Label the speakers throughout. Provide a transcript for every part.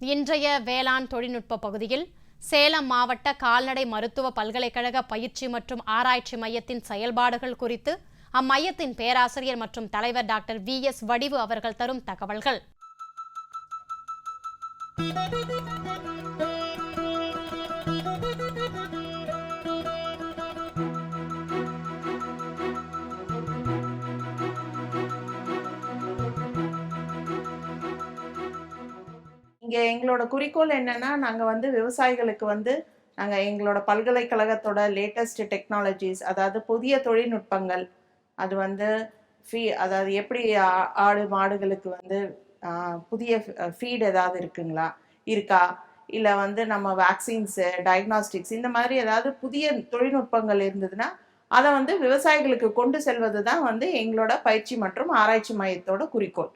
Speaker 1: இன்றைய வேளாண் தொழில்நுட்ப பகுதியில் சேலம் மாவட்ட கால்நடை மருத்துவ பல்கலைக்கழக பயிற்சி மற்றும் ஆராய்ச்சி மையத்தின் செயல்பாடுகள் குறித்து அம்மையத்தின் பேராசிரியர் மற்றும் தலைவர் டாக்டர் வி எஸ் வடிவு அவர்கள் தரும் தகவல்கள்.
Speaker 2: இங்கே எங்களோட குறிக்கோள் என்னன்னா நாங்கள் வந்து விவசாயிகளுக்கு வந்து நாங்கள் எங்களோட பல்கலைக்கழகத்தோட லேட்டஸ்ட் டெக்னாலஜிஸ் அதாவது புதிய தொழில்நுட்பங்கள் அது வந்து ஃபீ அதாவது எப்படி ஆடு மாடுகளுக்கு வந்து புதிய ஃபீட் ஏதாவது இருக்குங்களா? இருக்கா? இல்லை வந்து நம்ம வேக்சின்ஸு டயக்னாஸ்டிக்ஸ் இந்த மாதிரி ஏதாவது புதிய தொழில்நுட்பங்கள் இருந்ததுன்னா அதை வந்து விவசாயிகளுக்கு கொண்டு செல்வது தான் வந்து எங்களோட பயிற்சி மற்றும் ஆராய்ச்சி மையத்தோட குறிக்கோள்.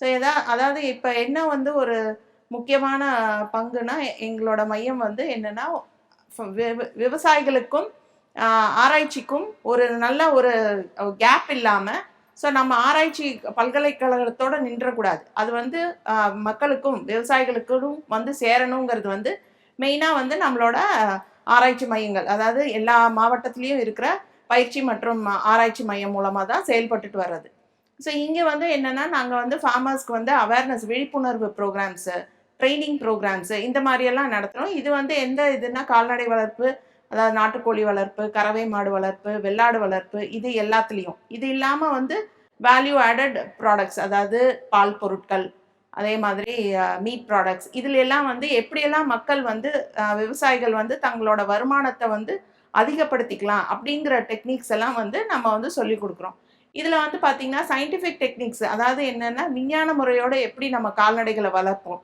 Speaker 2: ஸோ எதா அதாவது இப்போ என்ன வந்து ஒரு முக்கியமான பங்குனா எங்களோட மையம் வந்து என்னென்னா விவ- விவசாயிகளுக்கும் ஆராய்ச்சிக்கும் ஒரு நல்ல ஒரு கேப் இல்லாமல் ஸோ நம்ம ஆராய்ச்சி பல்கலைக்கழகத்தோடு நின்றக்கூடாது. அது வந்து மக்களுக்கும் விவசாயிகளுக்கும் வந்து சேரணுங்கிறது வந்து மெயினாக வந்து நம்மளோட ஆராய்ச்சி மையங்கள். அதாவது எல்லா மாவட்டத்துலேயும் இருக்கிற பயிற்சி மற்றும் ஆராய்ச்சி மையம் மூலமாக தான் செயல்பட்டுட்டு வர்றது. ஸோ இங்கே வந்து என்னென்னா நாங்கள் வந்து ஃபார்மர்ஸ்க்கு வந்து அவேர்னஸ் விழிப்புணர்வு ப்ரோக்ராம்ஸு ட்ரைனிங் ப்ரோக்ராம்ஸு இந்த மாதிரியெல்லாம் நடத்துகிறோம் இது வந்து எந்த இதுனா கால்நடை வளர்ப்பு அதாவது நாட்டுக்கோழி வளர்ப்பு கறவை மாடு வளர்ப்பு வெள்ளாடு வளர்ப்பு இது எல்லாத்துலேயும். இது இல்லாமல் வந்து வேல்யூ ஆடட் ப்ராடக்ட்ஸ் அதாவது பால் பொருட்கள் அதே மாதிரி மீட் ப்ராடக்ட்ஸ் இதில் எல்லாம் வந்து எப்படியெல்லாம் மக்கள் வந்து விவசாயிகள் வந்து தங்களோட வருமானத்தை வந்து அதிகப்படுத்திக்கலாம் அப்படிங்கிற டெக்னிக்ஸ் எல்லாம் வந்து நம்ம வந்து சொல்லி கொடுக்குறோம். இதில் வந்து பார்த்திங்கன்னா சயின்டிஃபிக் டெக்னிக்ஸ் அதாவது என்னென்னா விஞ்ஞான முறையோடு எப்படி நம்ம கால்நடைகளை வளர்ப்போம்.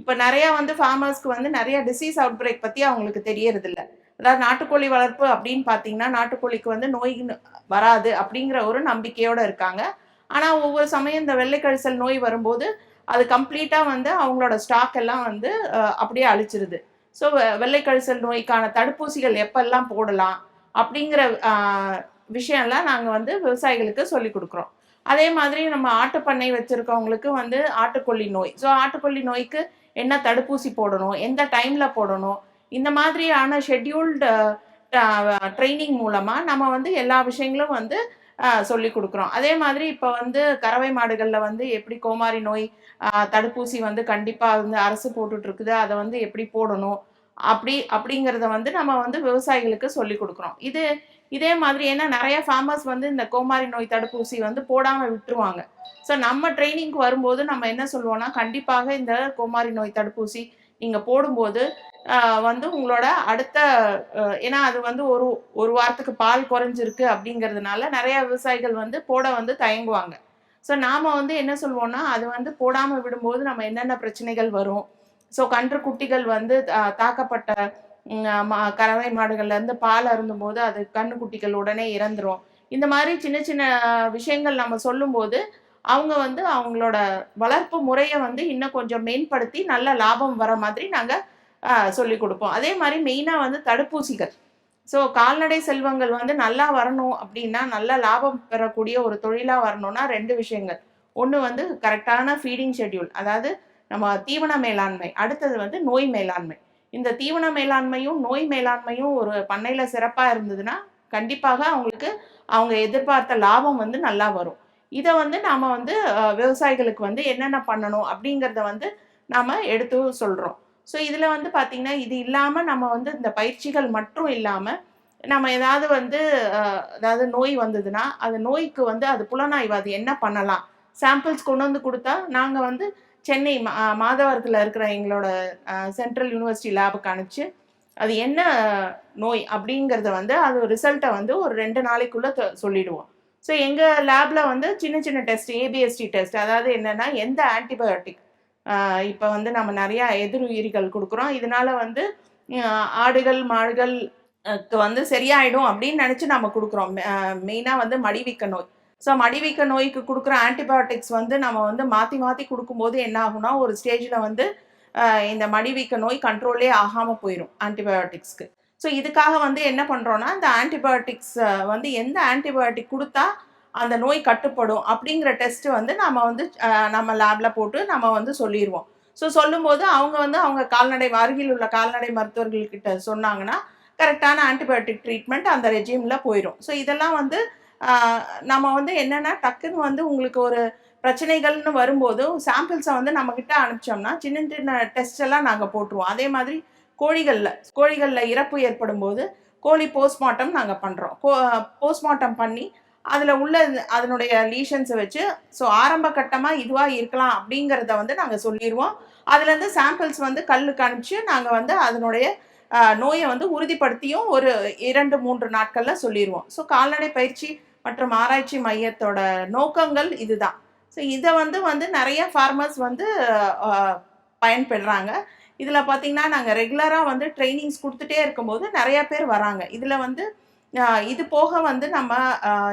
Speaker 2: இப்போ நிறையா வந்து ஃபார்மர்ஸ்க்கு வந்து நிறைய டிசீஸ் அவுட் பிரேக் பற்றி அவங்களுக்கு தெரியறதில்ல. அதாவது நாட்டுக்கோழி வளர்ப்பு அப்படின்னு பார்த்தீங்கன்னா நாட்டுக்கோழிக்கு வந்து நோய் வராது அப்படிங்கிற ஒரு நம்பிக்கையோடு இருக்காங்க. ஆனால் ஒவ்வொரு சமயம் இந்த வெள்ளைக்கழிசல் நோய் வரும்போது அது கம்ப்ளீட்டாக வந்து அவங்களோட ஸ்டாக் எல்லாம் வந்து அப்படியே அழிச்சிருது. ஸோ வெள்ளைக்கழிசல் நோய்க்கான தடுப்பூசிகள் எப்பெல்லாம் போடலாம் அப்படிங்கிற விஷயம்லாம் நாங்கள் வந்து விவசாயிகளுக்கு சொல்லி கொடுக்குறோம். அதே மாதிரி நம்ம ஆட்டுப்பண்ணை வச்சிருக்கவங்களுக்கு வந்து ஆட்டுக்கொல்லி நோய். ஸோ ஆட்டுக்கொல்லி நோய்க்கு என்ன தடுப்பூசி போடணும்? எந்த டைமில் போடணும்? இந்த மாதிரியான ஷெட்யூல்டு ட்ரைனிங் மூலமாக நம்ம வந்து எல்லா விஷயங்களும் வந்து சொல்லி கொடுக்குறோம். அதே மாதிரி இப்போ வந்து கறவை மாடுகளில் வந்து எப்படி கோமாரி நோய் தடுப்பூசி வந்து கண்டிப்பாக வந்து அரசு போட்டுட்ருக்குது. அதை வந்து எப்படி போடணும்? அப்படி அப்படிங்கிறத வந்து நம்ம வந்து விவசாயிகளுக்கு சொல்லி கொடுக்குறோம். இது இதே மாதிரி ஏன்னா நிறைய ஃபார்மர்ஸ் வந்து இந்த கோமாரி நோய் தடுப்பூசி வந்து போடாமல் விட்டுருவாங்க. ஸோ நம்ம ட்ரைனிங்க்கு வரும்போது நம்ம என்ன சொல்லுவோம்னா கண்டிப்பாக இந்த கோமாரி நோய் தடுப்பூசி நீங்கள் போடும்போது வந்து உங்களோட அடுத்த ஏன்னா அது வந்து ஒரு ஒரு வாரத்துக்கு பால் குறைஞ்சிருக்கு அப்படிங்கிறதுனால நிறைய விவசாயிகள் வந்து போட வந்து தயங்குவாங்க. ஸோ நாம வந்து என்ன சொல்லுவோம்னா அது வந்து போடாமல் விடும்போது நம்ம என்னென்ன பிரச்சனைகள் வரும்? ஸோ கன்று குட்டிகள் வந்து தாக்கப்பட்ட கறவை மாடுகள்லேருந்து பால் அருந்தும்போது அது கண்ணுக்குட்டிகள் உடனே இறந்துரும். இந்த மாதிரி சின்ன சின்ன விஷயங்கள் நம்ம சொல்லும்போது அவங்க வந்து அவங்களோட வளர்ப்பு முறையை வந்து இன்னும் கொஞ்சம் மேம்படுத்தி நல்ல லாபம் வர மாதிரி நாங்கள் சொல்லி கொடுப்போம். அதே மாதிரி மெயினாக வந்து தடுப்பூசிகள். ஸோ கால்நடை செல்வங்கள் வந்து நல்லா வரணும் அப்படின்னா நல்ல லாபம் பெறக்கூடிய ஒரு தொழிலாக வரணும்னா ரெண்டு விஷயங்கள். ஒன்று வந்து கரெக்டான ஃபீடிங் ஷெட்யூல் அதாவது நம்ம தீவன மேலாண்மை அடுத்தது வந்து நோய் மேலாண்மை. இந்த தீவன மேலாண்மையும் நோய் மேலாண்மையும் ஒரு பண்ணையில் சிறப்பாக இருந்ததுன்னா கண்டிப்பாக அவங்களுக்கு அவங்க எதிர்பார்த்த லாபம் வந்து நல்லா வரும். இதை வந்து நாம் வந்து விவசாயிகளுக்கு வந்து என்னென்ன பண்ணணும் அப்படிங்கிறத வந்து நாம் எடுத்து சொல்கிறோம் ஸோ இதில் வந்து பார்த்திங்கன்னா இது இல்லாமல் நம்ம வந்து இந்த பயிற்சிகள் மட்டும் இல்லாமல் நம்ம ஏதாவது வந்து அதாவது நோய் வந்ததுன்னா அது நோய்க்கு வந்து அது புலனாய்வு அது என்ன பண்ணலாம்? சாம்பிள்ஸ் கொண்டு வந்து கொடுத்தா நாங்கள் வந்து சென்னை மா- மாதவரத்தில் இருக்கிற எங்களோட சென்ட்ரல் யூனிவர்சிட்டி லேபுக்கு அனுப்பிச்சு அது என்ன நோய் அப்படிங்கிறத வந்து அது ரிசல்ட்டை வந்து ஒரு ரெண்டு நாளைக்குள்ளே சொல்லிடுவோம். ஸோ எங்கள் லேபில் வந்து சின்ன சின்ன டெஸ்ட் ஏபிஎஸ்டி டெஸ்ட் அதாவது என்னென்னா எந்த ஆன்டிபயோட்டிக் இப்போ வந்து நம்ம நிறையா எதிர்உயிரிகள் கொடுக்குறோம். இதனால் வந்து ஆடுகள் மாடுகள் வந்து சரியாயிடும் அப்படின்னு நினச்சி நம்ம கொடுக்குறோம். மெயினாக வந்து மடிவிக்க நோய். ஸோ மடிவீக்க நோய்க்கு கொடுக்குற ஆன்டிபயோட்டிக்ஸ் வந்து நம்ம வந்து மாற்றி மாற்றி கொடுக்கும்போது என்ன ஆகும்னா ஒரு ஸ்டேஜில் வந்து இந்த மடிவீக்க நோய் கண்ட்ரோலே ஆகாமல் போயிடும் ஆன்டிபயோட்டிக்ஸ்க்கு ஸோ இதுக்காக வந்து என்ன பண்ணுறோன்னா இந்த ஆன்டிபயோட்டிக்ஸ் வந்து எந்த ஆன்டிபயோட்டிக் கொடுத்தா அந்த நோய் கட்டுப்படும் அப்படிங்கிற டெஸ்ட்டு வந்து நம்ம வந்து நம்ம லேபில் போட்டு நம்ம வந்து சொல்லிடுவோம் ஸோ சொல்லும்போது அவங்க வந்து அவங்க கால்நடை அருகில் உள்ள கால்நடை மருத்துவர்கள்கிட்ட சொன்னாங்கன்னா கரெக்டான ஆன்டிபயோட்டிக் ட்ரீட்மெண்ட் அந்த ரெஜிமில் போயிடும் ஸோ இதெல்லாம் வந்து நம்ம வந்து என்னென்னா டக்குன்னு வந்து உங்களுக்கு ஒரு பிரச்சனைகள்னு வரும்போது சாம்பிள்ஸை வந்து நம்மக்கிட்ட அனுப்பிச்சோம்னா சின்ன சின்ன டெஸ்ட் எல்லாம் நாங்கள் போட்டுருவோம். அதே மாதிரி கோழிகளில் கோழிகளில் இறப்பு ஏற்படும் போது கோழி போஸ்ட்மார்ட்டம் நாங்கள் பண்ணுறோம் கோ போஸ்ட்மார்ட்டம் பண்ணி அதில் உள்ள அதனுடைய லீஷன்ஸை வச்சு ஸோ ஆரம்ப கட்டமாக இதுவாக இருக்கலாம் அப்படிங்கிறத வந்து நாங்கள் சொல்லிடுவோம் அதுலேருந்து சாம்பிள்ஸ் வந்து கல்லுக்கு அனுப்பிச்சு நாங்கள் வந்து அதனுடைய நோயை வந்து உறுதிப்படுத்தியும் ஒரு இரண்டு மூன்று நாட்களில் சொல்லிடுவோம் ஸோ கால்நடை பயிற்சி மற்றும் ஆராய்ச்சி மையத்தோட நோக்கங்கள் இதுதான். ஸோ இதை வந்து வந்து நிறைய ஃபார்மர்ஸ் வந்து பயன்பெறாங்க. இதில் பார்த்திங்கன்னா நாங்கள் ரெகுலராக வந்து ட்ரைனிங்ஸ் கொடுத்துட்டே இருக்கும்போது நிறையா பேர் வராங்க. இதில் வந்து இது போக வந்து நம்ம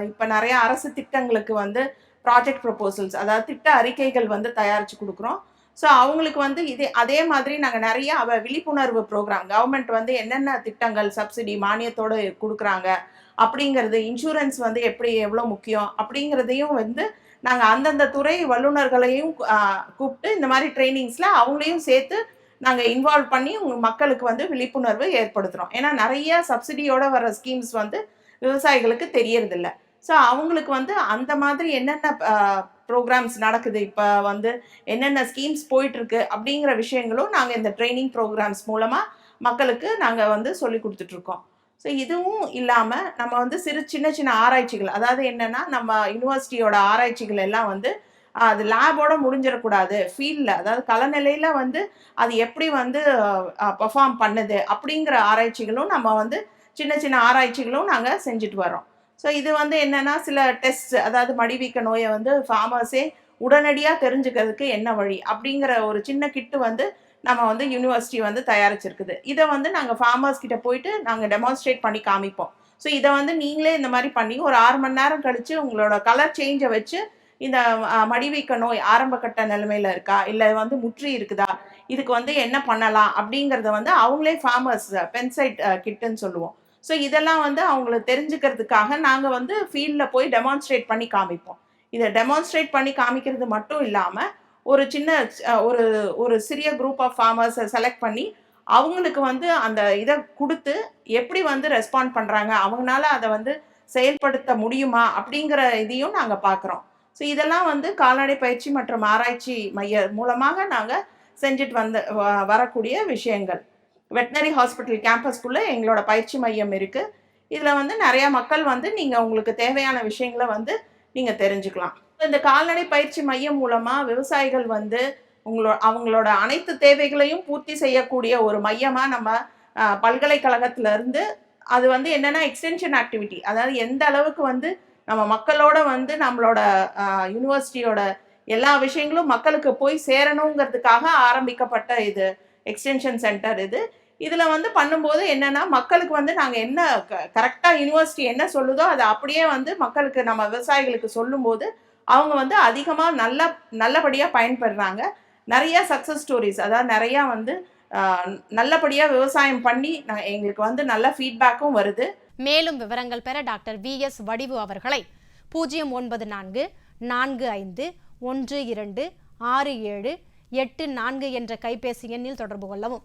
Speaker 2: இப்போ நிறையா அரசு திட்டங்களுக்கு வந்து ப்ராஜெக்ட் ப்ரொபோசல்ஸ் அதாவது திட்ட அறிக்கைகள் வந்து தயாரித்து கொடுக்குறோம். ஸோ அவங்களுக்கு வந்து இதே அதே மாதிரி நாங்கள் நிறைய அவ விழிப்புணர்வு ப்ரோக்ராம் கவர்மெண்ட் வந்து என்னென்ன திட்டங்கள் சப்சிடி மானியத்தோடு கொடுக்குறாங்க அப்படிங்கிறது இன்சூரன்ஸ் வந்து எப்படி எவ்வளோ முக்கியம் அப்படிங்கிறதையும் வந்து நாங்கள் அந்தந்த துறை வல்லுநர்களையும் கூப்பிட்டு இந்த மாதிரி ட்ரைனிங்ஸில் அவங்களையும் சேர்த்து நாங்கள் இன்வால்வ் பண்ணி உங்கள் மக்களுக்கு வந்து விழிப்புணர்வு ஏற்படுத்துகிறோம் ஏன்னா நிறைய சப்சிடியோடு வர ஸ்கீம்ஸ் வந்து விவசாயிகளுக்கு தெரியறதில்ல. ஸோ அவங்களுக்கு வந்து அந்த மாதிரி என்னென்ன ப்ரோக்ராம்ஸ் நடக்குது. இப்போ வந்து என்னென்ன ஸ்கீம்ஸ் போயிட்டுருக்கு அப்படிங்கிற விஷயங்களும் நாங்கள் இந்த ட்ரைனிங் ப்ரோக்ராம்ஸ் மூலமாக மக்களுக்கு நாங்கள் வந்து சொல்லி கொடுத்துட்ருக்கோம் ஸோ இதுவும் இல்லாமல் நம்ம வந்து சிறு சின்ன சின்ன ஆராய்ச்சிகள் அதாவது என்னென்னா நம்ம யூனிவர்சிட்டியோட ஆராய்ச்சிகள் எல்லாம் வந்து அது லேபோட முடிஞ்சிடக்கூடாது. ஃபீல்டில் அதாவது கலநிலையில் வந்து அது எப்படி வந்து பெர்ஃபார்ம் பண்ணுது அப்படிங்கிற ஆராய்ச்சிகளும் நம்ம வந்து சின்ன சின்ன ஆராய்ச்சிகளும் நாங்கள் செஞ்சுட்டு வரோம் ஸோ இது வந்து என்னென்னா சில டெஸ்ட் அதாவது மடிவீக்க நோயை வந்து ஃபார்மர்ஸே உடனடியாக தெரிஞ்சுக்கிறதுக்கு என்ன வழி? அப்படிங்கிற ஒரு சின்ன கிட்டு வந்து நம்ம வந்து யூனிவர்சிட்டி வந்து தயாரிச்சிருக்குது. இதை வந்து நாங்கள் ஃபார்மர்ஸ் கிட்ட போயிட்டு நாங்கள் டெமான்ஸ்ட்ரேட் பண்ணி காமிப்போம். ஸோ இதை வந்து நீங்களே இந்த மாதிரி பண்ணி ஒரு ஆறு மணி நேரம் கழித்து உங்களோட கலர் சேஞ்சை வச்சு இந்த மடிவீக்க நோய் ஆரம்ப கட்ட நிலைமையில் இருக்கா? இல்லை வந்து முற்றி இருக்குதா? இதுக்கு வந்து என்ன பண்ணலாம்? அப்படிங்கிறத வந்து அவங்களே ஃபார்மர்ஸ் பென்சைட் கிட்டுன்னு சொல்லுவோம். ஸோ இதெல்லாம் வந்து அவங்கள தெரிஞ்சுக்கிறதுக்காக நாங்கள் வந்து ஃபீல்டில் போய் டெமான்ஸ்ட்ரேட் பண்ணி காமிப்போம். இதை டெமான்ஸ்ட்ரேட் பண்ணி காமிக்கிறது மட்டும் இல்லாமல் ஒரு சின்ன ஒரு ஒரு சிறிய குரூப் ஆஃப் ஃபார்மர்ஸை செலக்ட் பண்ணி அவங்களுக்கு வந்து அந்த இதை கொடுத்து எப்படி வந்து ரெஸ்பாண்ட் பண்ணுறாங்க அவங்களால அதை வந்து செயல்படுத்த முடியுமா அப்படிங்கிற இதையும் நாங்கள் பார்க்குறோம். ஸோ இதெல்லாம் வந்து கால்நடை பயிற்சி மற்றும் ஆராய்ச்சி மைய மூலமாக நாங்கள் செஞ்சுட்டு வந்த வ- வரக்கூடிய விஷயங்கள். வெட்டினரி ஹாஸ்பிட்டல் கேம்பஸ்க்குள்ளே எங்களோட பயிற்சி மையம் இருக்குது இதில் வந்து நிறையா மக்கள் வந்து நீங்கள் உங்களுக்கு தேவையான விஷயங்களை வந்து நீங்கள் தெரிஞ்சுக்கலாம். இந்த கால்நடை பயிற்சி மையம் மூலமாக விவசாயிகள் வந்து உங்களோட அவங்களோட அனைத்து தேவைகளையும் பூர்த்தி செய்யக்கூடிய ஒரு மையமாக நம்ம பல்கலைக்கழகத்திலேருந்து இருந்து அது வந்து என்னென்னா எக்ஸ்டென்ஷன் ஆக்டிவிட்டி அதாவது எந்த அளவுக்கு வந்து நம்ம மக்களோட வந்து நம்மளோட யூனிவர்சிட்டியோட எல்லா விஷயங்களும் மக்களுக்கு போய் சேரணுங்கிறதுக்காக ஆரம்பிக்கப்பட்ட இது. எக்ஸ்டென்ஷன் சென்டர் இது. இதில் வந்து பண்ணும்போது என்னென்னா மக்களுக்கு வந்து நாங்கள் என்ன க கரெக்டாக யூனிவர்சிட்டி என்ன சொல்லுதோ அதை அப்படியே வந்து மக்களுக்கு நம்ம விவசாயிகளுக்கு சொல்லும்போது அவங்க வந்து அதிகமாக நல்ல நல்லபடியாக பயன்படுறாங்க. நிறைய சக்ஸஸ் ஸ்டோரிஸ் அதாவது நிறையா வந்து நல்லபடியாக விவசாயம் பண்ணி நான் எங்களுக்கு வந்து நல்ல ஃபீட்பேக்கும் வருது.
Speaker 1: மேலும் விவரங்கள் பெற டாக்டர் வி எஸ் வடிவு அவர்களை பூஜ்ஜியம் ஒன்பது நான்கு நான்கு ஐந்து ஒன்று இரண்டு ஆறு ஏழு எட்டு நான்கு என்ற கைபேசி எண்ணில் தொடர்பு கொள்ளவும்.